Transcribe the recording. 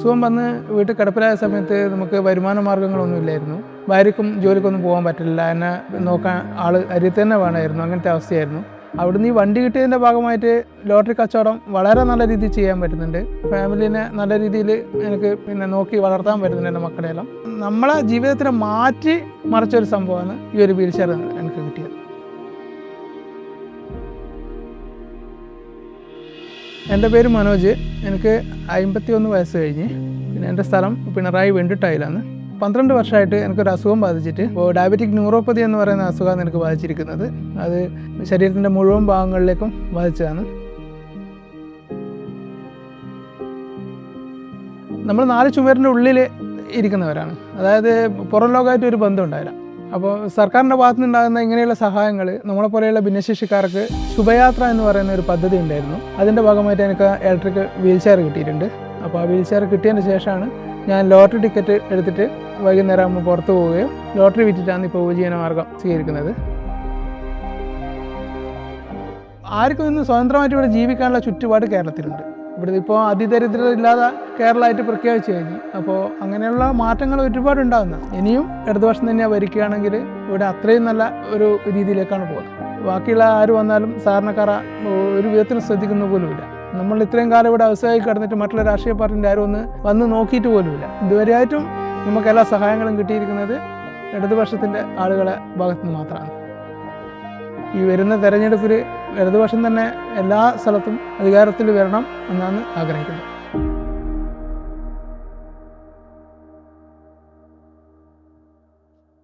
അസുഖം വന്ന് വീട്ടിൽ കിടപ്പിലായ സമയത്ത് നമുക്ക് വരുമാന മാർഗങ്ങളൊന്നും ഭാര്യക്കും ജോലിക്കൊന്നും പോകാൻ പറ്റില്ല. എന്നെ നോക്കാൻ ആൾ അരിയത്ത് തന്നെ വേണമായിരുന്നു. അങ്ങനത്തെ അവസ്ഥയായിരുന്നു. അവിടുന്ന് ഈ വണ്ടി കിട്ടിയതിന്റെ ഭാഗമായിട്ട് ലോട്ടറി കച്ചവടം വളരെ നല്ല രീതിയിൽ ചെയ്യാൻ പറ്റുന്നുണ്ട്. ഫാമിലിനെ നല്ല രീതിയിൽ എനിക്ക് പിന്നെ നോക്കി വളർത്താൻ പറ്റുന്നുണ്ട് എന്റെ മക്കളെല്ലാം നമ്മളെ ജീവിതത്തിനെ മാറ്റി മറിച്ചൊരു സംഭവമാണ് ഈ ഒരു വീൽ ചെയർ എനിക്ക് കിട്ടിയത്. എന്റെ പേര് മനോജ്. എനിക്ക് അമ്പത്തി ഒന്ന് വയസ്സ് കഴിഞ്ഞ്. പിന്നെ എന്റെ സ്ഥലം പിണറായി വെണ്ടിട്ടായിലാണ് പന്ത്രണ്ട് വർഷമായിട്ട് എനിക്കൊരു അസുഖം ബാധിച്ചിട്ട് ഇപ്പോൾ ഡയബറ്റിക് ന്യൂറോപ്പതി എന്ന് പറയുന്ന അസുഖമാണ് എനിക്ക് ബാധിച്ചിരിക്കുന്നത്. അത് ശരീരത്തിന്റെ മുഴുവൻ ഭാഗങ്ങളിലേക്കും ബാധിച്ചതാണ്. നമ്മൾ നാല് ചുമരിന്റെ ഉള്ളിൽ ഇരിക്കുന്നവരാണ്. അതായത് പുറം ലോകമായിട്ട് ഒരു ബന്ധം ഉണ്ടായില്ല അപ്പോൾ സർക്കാരിന്റെ ഭാഗത്തു ഇങ്ങനെയുള്ള സഹായങ്ങൾ നമ്മളെ പോലെയുള്ള ഭിന്നശേഷിക്കാർക്ക് ശുഭയാത്ര എന്ന് പറയുന്ന ഒരു പദ്ധതി ഉണ്ടായിരുന്നു. അതിന്റെ ഭാഗമായിട്ട് എനിക്ക് ഇലക്ട്രിക് വീൽ ചെയർ കിട്ടിയിട്ടുണ്ട്. അപ്പോൾ ആ വീൽ ചെയർ കിട്ടിയതിന് ശേഷമാണ് ഞാൻ ലോട്ടറി ടിക്കറ്റ് എടുത്തിട്ട് വൈകുന്നേരം ആകുമ്പോൾ പുറത്തു പോവുകയും ലോട്ടറി വിറ്റിട്ടാണ് ഇപ്പോൾ ഉപജീവന മാർഗം സ്വീകരിക്കുന്നത്. ആർക്കും ഇന്ന് സ്വതന്ത്രമായിട്ട് ഇവിടെ ജീവിക്കാനുള്ള ചുറ്റുപാട് കേരളത്തിലുണ്ട്. ഇവിടെ ഇപ്പോൾ അതിദരിദ്രരില്ലാതെ കേരളമായിട്ട് പ്രഖ്യാപിച്ചു കഴിഞ്ഞു. അപ്പോൾ അങ്ങനെയുള്ള മാറ്റങ്ങൾ ഒരുപാട് ഉണ്ടാകുന്ന ഇനിയും ഇടതുപക്ഷം തന്നെ ഭരിക്കുകയാണെങ്കിൽ ഇവിടെ അത്രയും നല്ല ഒരു രീതിയിലേക്കാണ് പോകുന്നത്. ബാക്കിയുള്ള ആര് വന്നാലും സാധാരണക്കാര ഒരു വിധത്തിലും ശ്രദ്ധിക്കുന്ന പോലുമില്ല. നമ്മൾ ഇത്രയും കാലം ഇവിടെ അവസ്ഥയായി കടന്നിട്ട് മറ്റുള്ള രാഷ്ട്രീയ പാർട്ടിന്റെ ആരും ഒന്ന് വന്ന് നോക്കിയിട്ട് പോലുമില്ല. ഇതുവരെയായിട്ടും നമുക്ക് എല്ലാ സഹായങ്ങളും കിട്ടിയിരിക്കുന്നത് ഇടതുപക്ഷത്തിന്റെ ആളുകളെ ഭാഗത്തു നിന്ന് മാത്രമാണ്. ഈ വരുന്ന തെരഞ്ഞെടുപ്പിൽ ഇടതുപക്ഷം തന്നെ എല്ലാ സ്ഥലത്തും അധികാരത്തിൽ വരണം എന്നാണ് ആഗ്രഹിക്കുന്നത്.